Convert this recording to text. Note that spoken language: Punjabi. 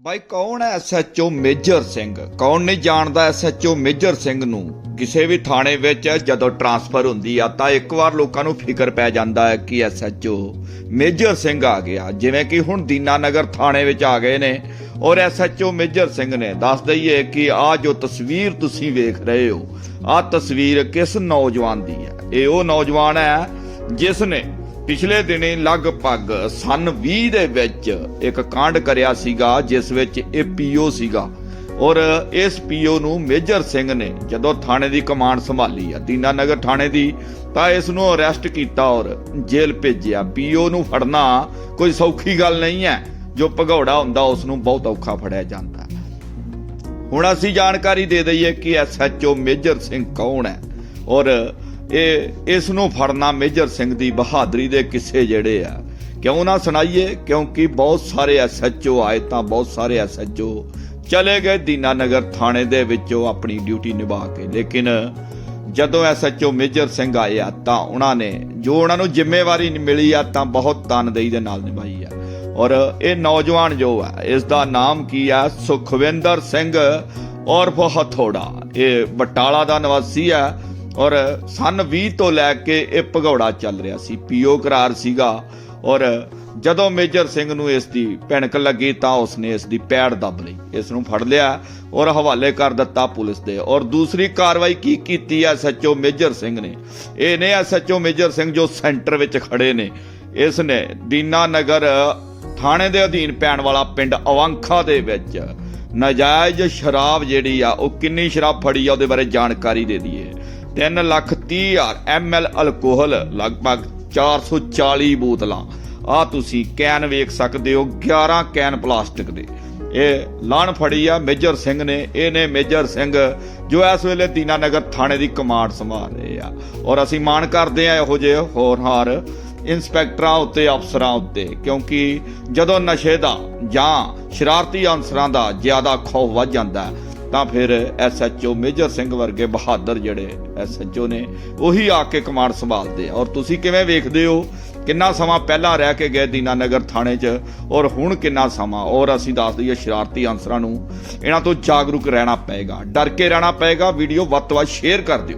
ਬਾਈ, ਕੌਣ ਹੈ ਐਸਐਚਓ ਮੇਜਰ ਸਿੰਘ? ਕੌਣ ਨਹੀਂ ਜਾਣਦਾ ਐਸਐਚਓ ਮੇਜਰ ਸਿੰਘ ਨੂੰ? ਕਿਸੇ ਵੀ ਥਾਣੇ ਵਿੱਚ ਜਦੋਂ ਟਰਾਂਸਫਰ ਹੁੰਦੀ ਆ, ਤਾਂ ਇੱਕ ਵਾਰ ਲੋਕਾਂ ਨੂੰ ਫਿਕਰ ਪੈ ਜਾਂਦਾ ਹੈ ਕਿ ਐਸਐਚਓ ਮੇਜਰ ਸਿੰਘ ਆ ਗਿਆ। ਜਿਵੇਂ ਕਿ ਹੁਣ ਦੀਨਾਨਗਰ ਥਾਣੇ ਵਿੱਚ ਆ ਗਏ ਨੇ ਔਰ ਐਸਐਚਓ ਮੇਜਰ ਸਿੰਘ ਨੇ ਦੱਸ ਦਈਏ ਕਿ ਆ ਜੋ ਤਸਵੀਰ ਤੁਸੀਂ ਵੇਖ ਰਹੇ ਹੋ ਆ ਤਸਵੀਰ ਕਿਸ ਨੌਜਵਾਨ ਦੀ ਹੈ? ਇਹ ਉਹ ਨੌਜਵਾਨ ਹੈ ਜਿਸ ਨੇ ਪਿਛਲੇ ਦਿਨੀ ਲਗਭਗ ਸਨ 20 ਦੇ ਵਿੱਚ ਇੱਕ ਕਾਂਡ ਕਰਿਆ ਸੀਗਾ, ਜਿਸ ਵਿੱਚ ਇਹ ਪੀਓ ਸੀਗਾ। ਔਰ ਇਸ ਪੀਓ ਨੂੰ ਮੇਜਰ ਸਿੰਘ ਨੇ ਜਦੋਂ ਥਾਣੇ ਦੀ ਕਮਾਂਡ ਸੰਭਾਲੀ ਆ ਦੀਨਾਨਗਰ ਥਾਣੇ ਦੀ, ਤਾਂ ਇਸ ਨੂੰ ਅਰੈਸਟ ਕੀਤਾ ਔਰ ਜੇਲ੍ਹ ਭੇਜਿਆ। ਪੀਓ ਨੂੰ ਫੜਨਾ ਕੋਈ ਸੌਖੀ ਗੱਲ ਨਹੀਂ ਹੈ। ਜੋ ਭਗੌੜਾ ਹੁੰਦਾ, ਉਸ ਨੂੰ ਬਹੁਤ ਔਖਾ ਫੜਿਆ ਜਾਂਦਾ। ਹੁਣ ਅਸੀਂ ਜਾਣਕਾਰੀ ਦੇ ਦਈਏ ਕਿ ਐਸਐਚਓ ਮੇਜਰ ਸਿੰਘ ਕੌਣ ਹੈ। ਔਰ ਇਹ ਇਸ ਨੂੰ ਫੜਨਾ ਮੇਜਰ ਸਿੰਘ ਦੀ ਬਹਾਦਰੀ ਦੇ ਕਿੱਸੇ ਜਿਹੜੇ ਆ। ਕਿਉਂ ਨਾ ਸੁਣਾਈਏ? ਕਿਉਂਕਿ ਬਹੁਤ ਸਾਰੇ ਐਸਐਚਓ ਆਏ ਤਾਂ ਬਹੁਤ ਸਾਰੇ ਐਸਐਚਓ ਚਲੇ ਗਏ ਦੀਨਾਨਗਰ ਥਾਣੇ ਦੇ ਵਿੱਚੋਂ ਆਪਣੀ ਡਿਊਟੀ ਨਿਭਾ ਕੇ। ਲੇਕਿਨ ਜਦੋਂ ਐਸਐਚਓ ਮੇਜਰ ਸਿੰਘ ਆਏ ਆ ਤਾਂ ਉਹਨਾਂ ਨੇ ਜੋ ਉਹਨਾਂ ਨੂੰ ਜ਼ਿੰਮੇਵਾਰੀ ਮਿਲੀ ਆ ਤਾਂ ਬਹੁਤ ਤਨਦੇਹੀ ਦੇ ਨਾਲ ਨਿਭਾਈ ਆ। ਔਰ ਇਹ ਨੌਜਵਾਨ ਜੋ ਹੈ ਇਸ ਦਾ ਨਾਮ ਕੀ ਆ? ਸੁਖਵਿੰਦਰ ਸਿੰਘ ਔਰਫ ਹਥੋੜਾ। ਇਹ ਬਟਾਲਾ ਦਾ ਨਿਵਾਸੀ ਹੈ ਔਰ ਸਨ 20 ਤੋਂ ਲੈ ਕੇ ਇਹ ਭਗੌੜਾ ਚੱਲ ਰਿਹਾ ਸੀ, ਪੀਓ ਕਰਾਰ ਸੀਗਾ ਔਰ ਜਦੋਂ ਮੇਜਰ ਸਿੰਘ ਨੂੰ ਇਸ ਦੀ ਭਿਣਕ ਲੱਗੀ ਤਾਂ ਉਸਨੇ ਇਸ ਦੀ ਪੈੜ ਦੱਬ ਲਈ, ਇਸ ਨੂੰ ਫੜ ਲਿਆ ਔਰ ਹਵਾਲੇ ਕਰ ਦਿੱਤਾ ਪੁਲਿਸ ਦੇ ਔਰ ਦੂਸਰੀ ਕਾਰਵਾਈ ਕੀ ਕੀਤੀ ਹੈ ਸੱਚੋ ਮੇਜਰ ਸਿੰਘ ਨੇ? ਇਹ ਨੇ ਸੱਚੋ ਮੇਜਰ ਸਿੰਘ ਜੋ ਸੈਂਟਰ ਵਿੱਚ ਖੜੇ ਨੇ, ਇਸ ਨੇ ਦੀਨਾ ਨਗਰ ਥਾਣੇ ਦੇ ਅਧੀਨ ਪੈਣ ਵਾਲਾ ਪਿੰਡ ਅਵੰਖਾ ਦੇ ਵਿੱਚ ਨਾਜਾਇਜ਼ ਸ਼ਰਾਬ ਜਿਹੜੀ ਆ ਉਹ ਕਿੰਨੀ ਸ਼ਰਾਬ ਫੜੀ ਆ, ਉਹਦੇ ਬਾਰੇ ਜਾਣਕਾਰੀ ਦੇ ਦਈਏ। 3 ਲੱਖ 30 ਹਜ਼ਾਰ ਐਮਐਲ ਅਲਕੋਹਲ, ਲਗਭਗ 440 ਬੋਤਲਾਂ। ਆ ਤੁਸੀਂ ਕੈਨ ਵੇਖ ਸਕਦੇ ਹੋ 11 ਕੈਨ ਪਲਾਸਟਿਕ ਦੇ। ਇਹ ਲਾਣ ਫੜੀ ਆ ਮੇਜਰ ਸਿੰਘ ਨੇ। ਇਹ ਨੇ ਮੇਜਰ ਸਿੰਘ ਜੋ ਇਸ ਵੇਲੇ ਦੀਨਾ ਨਗਰ ਥਾਣੇ ਦੀ ਕਮਾਂਡ ਸੰਭਾਲ ਰਹੇ ਆ। ਔਰ ਅਸੀਂ ਮਾਣ ਕਰਦੇ ਆ ਇਹੋ ਜਿਹੇ ਹੋਰਹਾਰ ਇੰਸਪੈਕਟਰਾਂ ਉੱਤੇ, ਅਫਸਰਾਂ ਉੱਤੇ, ਕਿਉਂਕਿ ਜਦੋਂ ਨਸ਼ੇ ਦਾ ਜਾਂ ਸ਼ਰਾਰਤੀ ਅਨਸਰਾਂ ਦਾ ਜ਼ਿਆਦਾ ਖੌਫ ਵੱਧ ਜਾਂਦਾ ਤਾਂ ਫਿਰ ਐਸਐਚਓ ਮੇਜਰ ਸਿੰਘ ਵਰਗੇ ਬਹਾਦਰ ਜਿਹੜੇ ਐਸਐਚਓ ਨੇ, ਉਹੀ ਆ ਕੇ ਕਮਾਂਡ ਸੰਭਾਲਦੇ ਆ। ਔਰ ਤੁਸੀਂ ਕਿਵੇਂ ਵੇਖਦੇ ਹੋ ਕਿੰਨਾ ਸਮਾਂ ਪਹਿਲਾਂ ਰਹਿ ਕੇ ਗਏ ਦੀਨਾਨਗਰ ਥਾਣੇ 'ਚ, ਔਰ ਹੁਣ ਕਿੰਨਾ ਸਮਾਂ? ਔਰ ਅਸੀਂ ਦੱਸ ਦਈਏ ਸ਼ਰਾਰਤੀ ਅਨਸਰਾਂ ਨੂੰ, ਇਹਨਾਂ ਤੋਂ ਜਾਗਰੂਕ ਰਹਿਣਾ ਪਏਗਾ। ਡਰ ਕੇ ਰਹਿਣਾ ਪਏਗਾ। ਵੀਡੀਓ ਵੱਧ ਤੋਂ ਵੱਧ ਸ਼ੇਅਰ ਕਰ ਦਿਓ।